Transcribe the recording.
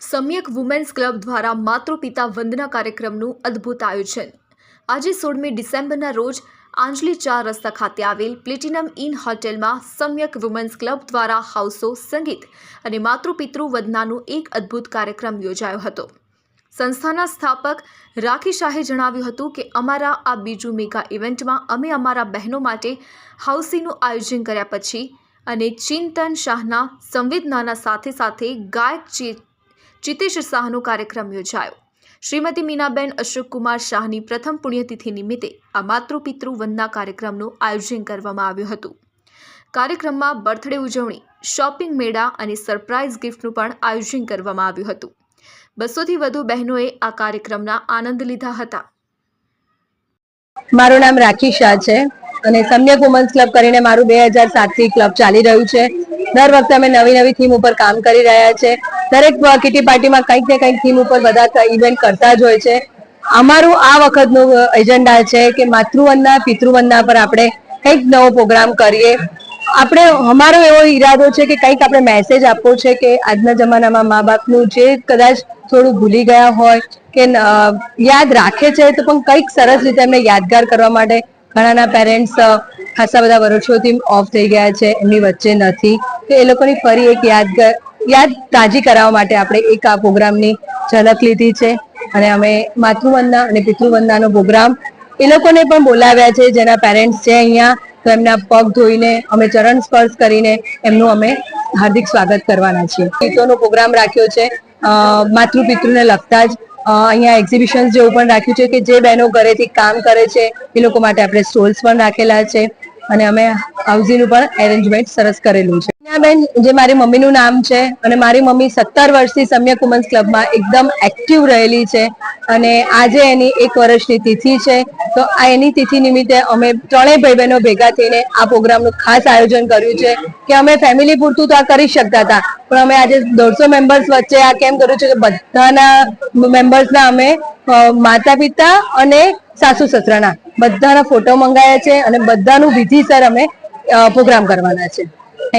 સમ્યક women's club દ્વારા માતૃપિતા વંદના કાર્યક્રમનું અદ્ભુત આયોજન. આજે સોળમી ડિસેમ્બરના રોજ આંજલી ચાર રસ્તા ખાતે આવેલ પ્લેટિનમ ઇન હોટેલમાં સમ્યક વુમેન્સ ક્લબ દ્વારા હાઉસો સંગીત અને માતૃપિતૃ વંદનાનું એક અદ્ભુત કાર્યક્રમ યોજાયો હતો. સંસ્થાના સ્થાપક રાખી શાહે જણાવ્યું હતું કે, અમારા આ બીજું મેગા ઇવેન્ટમાં અમે અમારા બહેનો માટે હાઉસીનું આયોજન કર્યા પછી અને ચિંતન શાહના સંવેદનાના સાથે સાથે ગાયક ચિ ચિતેશ શાહનો કાર્યક્રમ યોજાયો. શ્રીમતી મીનાબેન અશોકકુમાર શાહની પ્રથમ પુણ્યતિથિ નિમિત્તે આ માતૃપિતૃ વંદના કાર્યક્રમનું આયોજન કરવામાં આવ્યું હતું. કાર્યક્રમમાં બર્થડે ઉજવણી, શોપિંગ મેળા અને સરપ્રાઇઝ ગિફ્ટનું પણ આયોજન કરવામાં આવ્યું હતું. બસોથી વધુ બહેનોએ આ કાર્યક્રમના આનંદ લીધા હતા. મારું નામ રાખી શાહ છે અને સમ્યક વુમન્સ ક્લબ કરીને મારું બે હજાર સાતથી ક્લબ ચાલી રહ્યું છે. દર વખતે અમે નવી નવી થીમ ઉપર કામ કરી રહ્યા છે. દરેક કિટી પાર્ટીમાં કંઈક ને કંઈક થીમ ઉપર બધા ઇવેન્ટ કરતા જ હોય છે. અમારું આ વખતનું એજન્ડા છે કે માતૃવંદના, પિતૃવંદના પર આપણે કંઈક નવો પ્રોગ્રામ કરીએ. આપણે, અમારો એવો ઈરાદો છે કે કંઈક આપણે મેસેજ આપવો છે કે આજના જમાનામાં મા બાપનું જે કદાચ થોડું ભૂલી ગયા હોય કે યાદ રાખે છે તો પણ કંઈક સરસ રીતે એમને યાદગાર કરવા માટે ઘણાના પેરેન્ટ્સ ખાસા બધા વર્ષોથી ઓફ થઈ ગયા છે એમની વચ્ચે નથી. તો એ લોકોની ફરી એક યાદગાર યાદ તાજી કરાવવા માટે આપણે એક આ પ્રોગ્રામની ઝલક લીધી છે અને અમે માતૃવંદના અને પિતૃવંદનાનો પ્રોગ્રામ એ લોકોને પણ બોલાવ્યા છે, જેના પેરેન્ટ્સ છે અહીંયા. તો એમના પગ ધોઈને અમે ચરણ સ્પર્શ કરીને એમનું અમે હાર્દિક સ્વાગત કરવાના છીએ. ગીતોનો પ્રોગ્રામ રાખ્યો છે. માતૃ પિતૃને લગતા જ અહીંયા એક્ઝિબિશન્સ જેવું પણ રાખ્યું છે કે જે બહેનો ઘરેથી કામ કરે છે, એ લોકો માટે આપણે સ્ટોલ્સ પણ રાખેલા છે અને અમે હાઉસિંગનું પણ એરેન્જમેન્ટ સરસ કરેલું છે. બેન જે મારી મમ્મીનું નામ છે અને મારી મમ્મી સત્તર વર્ષથી સમ્યક વુમન્સ ક્લબમાં એકદમ એક્ટિવ રહેલી છે અને આજે એની એક વર્ષની તિથિ છે. તો આ એની તિથિ નિમિત્તે અમે ત્રણેય ભાઈ બહેનો ભેગા થઈને આ પ્રોગ્રામનું ખાસ આયોજન કર્યું છે કે અમે ફેમિલી પૂરતું તો આ કરી શકતા હતા, પણ અમે આજે દોઢસો મેમ્બર્સ વચ્ચે આ કેમ કર્યું છે કે બધાના મેમ્બર્સના અમે માતા પિતા અને સાસુ સસરાના બધાના ફોટો મંગાયા છે અને બધાનું વિધિસર અમે પ્રોગ્રામ કરવાના છે.